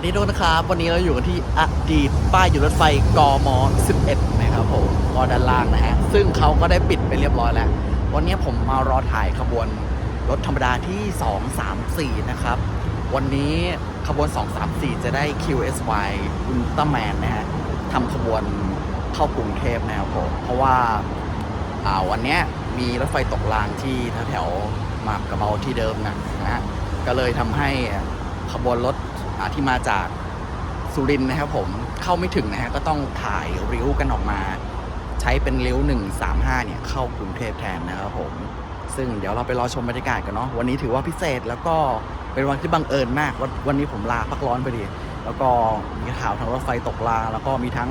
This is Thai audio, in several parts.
วัสดีทุกคนนะครับ วันนี้เราอยู่กันที่อดีตป้ายอยู่รถไฟกม 11 นะครับผมก็ด้านล่างนะฮะ ซึ่งเขาก็ได้ปิดไปเรียบร้อยแล้ว วันนี้ผมมารอถ่ายขบวนรถธรรมดาที่ 234 นะครับ วันนี้ขบวน 234 จะได้ QSY Ultraman นะฮะทำขบวนเข้ากรุงเทพนะครับผม เพราะว่าอ่าวันนี้มีรถไฟตกรางที่แถวๆมากระเบาที่เดิมนะนะฮะก็เลยทำให้ขบวนรถ ที่มาจากสุรินทร์นะครับผมเข้าไม่ถึงนะฮะก็ต้องถ่ายริ้วกันออกมา ใช้เป็นริ้ว 135 เนี่ยเข้ากรุงเทพแทนนะครับผม ซึ่งเดี๋ยวเราไปรอชมบรรยากาศกันเนาะวันนี้ถือว่าพิเศษแล้วก็เป็นวันที่บังเอิญมากวันวันนี้ผมลาพักร้อนพอดีแล้วก็มีข่าวทั้งรถไฟตกรางแล้วก็มีทั้ง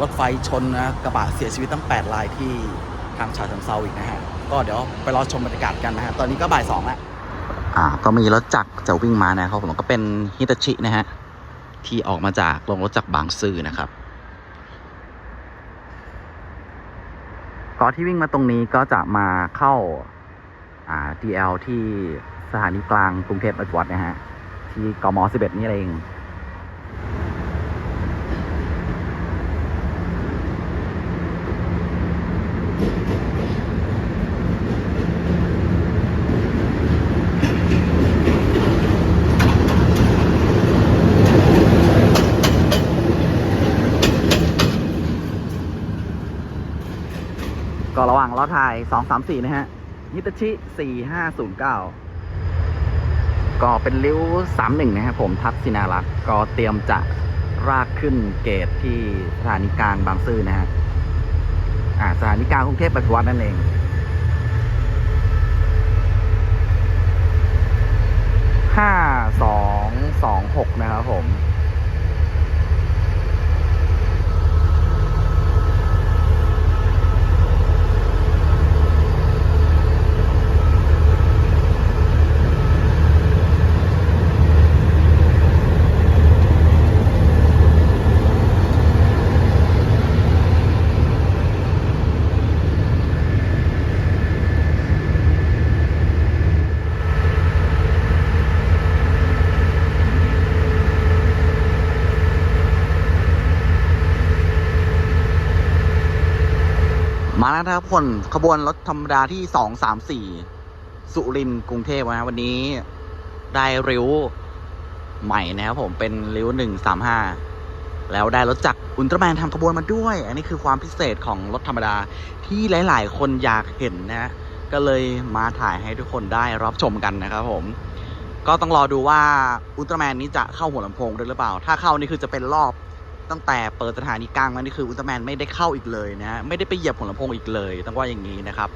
รถไฟชนนะกระบะเสียชีวิตตั้ง 8 รายที่ทางฉะเชิงเซาอีกนะฮะก็เดี๋ยวไปรอชมบรรยากาศกันนะฮะตอนนี้ก็บ่ายสองแล้ว อ่าก็มีรถจักรจะวิ่งมานะครับผมก็เป็นฮิตาชินะฮะที่ออกมาจากโรงรถจักรบางซื่อนะครับก็ที่วิ่งมาตรงนี้ก็จะมาเข้าอ่า DL ที่สถานีกลางกรุงเทพอภิวัตนะฮะที่กม11นี่เอง ก็ระหว่างรอถ่าย 2 3 4 นะฮะฮิตาชิ 4509 ก็เป็นริ้ว 31 นะครับผมทักษินารักษ์ก็เตรียมจะรากขึ้นเกตที่สถานีกลางบางซื่อนะฮะอ่าสถานีกลางกรุงเทพปฏิวัตินั่นเองห้าสองสองหกนะครับผม มาแล้วนะครับคนขบวนรถธรรมดาที่สองสามสี่สุรินทร์กรุงเทพนะฮะวันนี้ได้ริ้วใหม่นะครับผมเป็นริ้วหนึ่งสามห้าแล้วได้รถจักรอุลตร้าแมนทำขบวนมาด้วย อันนี้คือความพิเศษของรถธรรมดาที่หลาย ๆ คนอยากเห็นนะฮะก็เลยมาถ่ายให้ทุกคนได้รับชมกันนะครับผม ก็ต้องรอดูว่าอุลตร้าแมนนี้จะเข้าหัวลำโพงด้วยหรือเปล่า ถ้าเข้านี่คือจะเป็นรอบ ตั้งแต่เปิดสถานีกลางมานี่คืออุลตร้าแมนไม่ได้เข้าอีกเลยนะฮะไม่ได้ไปเหยียบหัวลำโพงอีกเลย ต้องว่าอย่างนี้นะครับ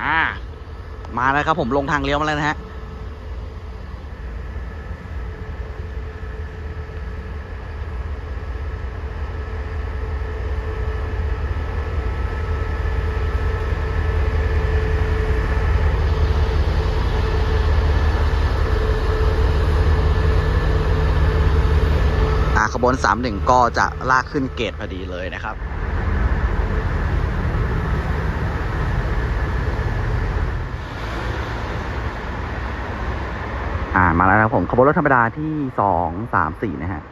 อ่า มาแล้วครับผมลงทางเลี้ยวมาแล้วนะฮะ อ่าขบวนสามหนึ่งก็จะลากขึ้นเกตพอดีเลยนะครับอ่ามาแล้วนะครับผมขบวนรถธรรมดาที่สองสามสี่นะฮะ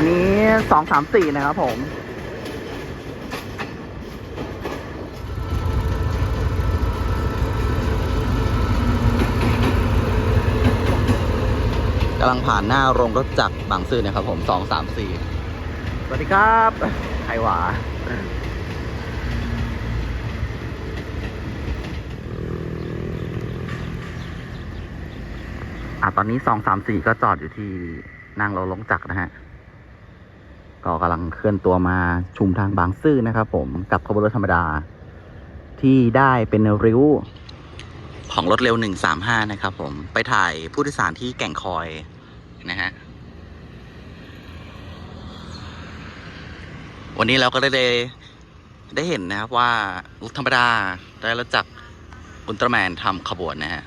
อันนี้สองสามสี่นะครับผม กำลังผ่านหน้าโรงรถจักรบางซื่อนะครับผมสองสามสี่สวัสดีครับไทหวาอะตอนนี้สองสามสี่ก็จอดอยู่ที่นั่งรถลงจักรนะฮะ ก็กำลังเคลื่อนตัวมาชุมทางบางซื่อนะครับ ผมกับขบวนรถธรรมดา ที่ได้เป็นริ้ว ของรถเร็ว 135 นะครับ ผมไปถ่ายผู้โดยสารที่แก่งคอยนะฮะวันนี้เราก็ได้ได้เห็นนะครับว่ารถธรรมดาได้รถจักอุลตร้าแมนทำขบวนนะฮะ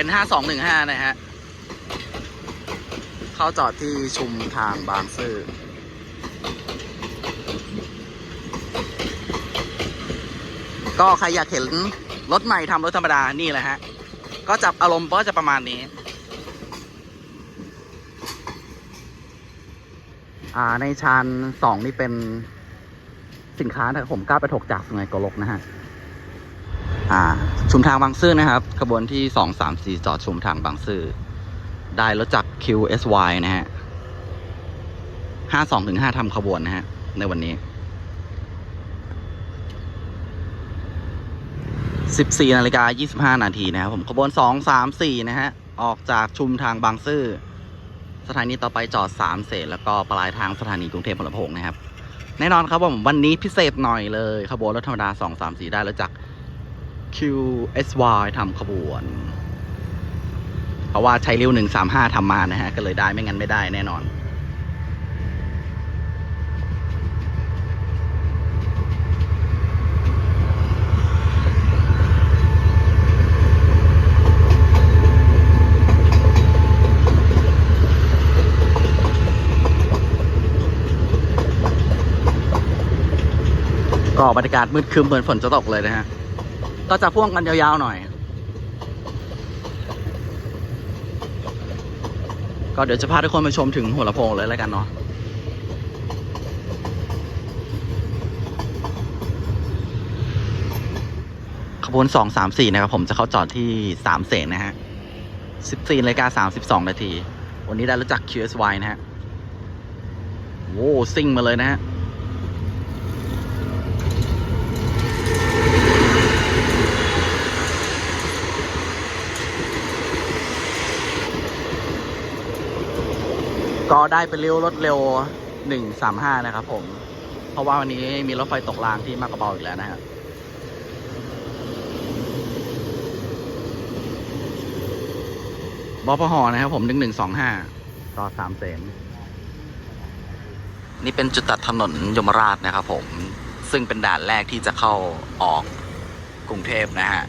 เป็น5215นะฮะ เข้าจอดที่ชุมทางบางซื่อก็ใครอยากเห็นรถใหม่ทำรถธรรมดา นี่แหละฮะ ก็จับอารมณ์ก็จะประมาณนี้ อ่า ในชานสองนี่เป็นสินค้านะครับผมกล้าไปถกจากสุไหงกลกนะฮะ ชุมทางบางซื่อนะครับขบวนที่สองสามสี่จอดชุมทางบางซื่อได้รถจักร QSY นะฮะห้าสองถึงห้าทำขบวนนะฮะ ในวันนี้สิบสี่นาฬิกายี่สิบห้านาทีนะครับผมขบวนสองสามสี่นะฮะ ออกจากชุมทางบางซื่อสถานีต่อไปจอดสามเสร็จแล้วก็ปลายทางสถานีกรุงเทพพลพงนะครับ แน่นอนครับผมวันนี้พิเศษหน่อยเลย ขบวนรถธรรมดาสองสามสี่ได้รถจักร QSY ทำขบวน เพราะว่าใช้ริ้วหนึ่งสามห้าทำมานะฮะ ก็เลยได้ไม่งั้นไม่ได้แน่นอนก็บรรยากาศมืดครึ้มเหมือนฝนจะตกเลยนะฮะ ก็จะพ่วงกันยาวๆหน่อย ก็เดี๋ยวจะพาทุกคนไปชมถึงหัวลำโพงเลยแล้วกันเนาะขบวนสองสามสี่นะครับผมจะเข้าจอดที่สามเสนนะฮะสิบสี่นาฬิกาสามสิบสองนาที วันนี้ได้รู้จัก QSY นะฮะโว้ซิ่งมาเลยนะฮะ ก็ได้เป็นเร็วรถเร็ว 135 นะครับผม เพราะว่าวันนี้มีรถไฟตกรางที่มากกระเบาอีกแล้วนะครับบอพหนะครับผม1125ต่อ3เซนนี่เป็นจุดตัดถนนยมราชนะครับผม ซึ่งเป็นด่านแรกที่จะเข้าออกกรุงเทพนะฮะ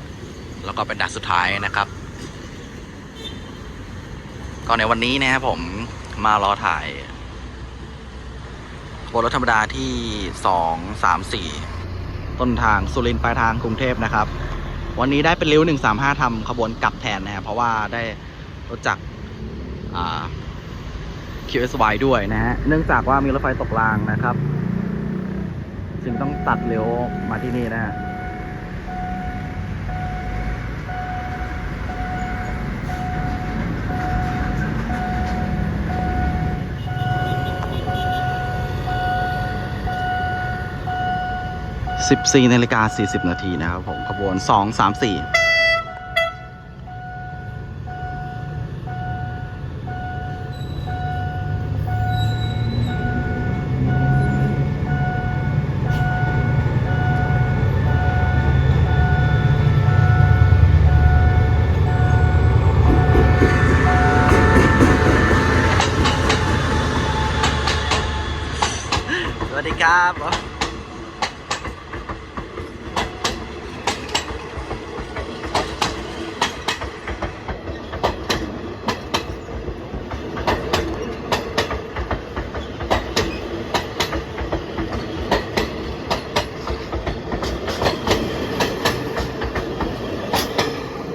แล้วก็เป็นด่านสุดท้ายนะครับ ก็ในวันนี้นะครับผม มารอถ่ายบนรถธรรมดาที่สองสามสี่ต้นทางสุรินทร์ปลายทางกรุงเทพนะครับ วันนี้ได้เป็นริ้วหนึ่งสามห้าทำขบวนกลับแทนนะครับเพราะว่าได้รถจักร QSY ด้วยนะฮะ เนื่องจากว่ามีรถไฟตกรางนะครับ จึงต้องตัดเลี้ยวมาที่นี่นะฮะ 14นาฬิกา40 นาทีนะครับผมขบวน 2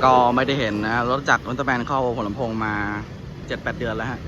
ก็ไม่ได้เห็นนะรถจากรรถตะแมนเข้าหัวลำโพงมาเจ็ดแปดเดือนแล้วฮะ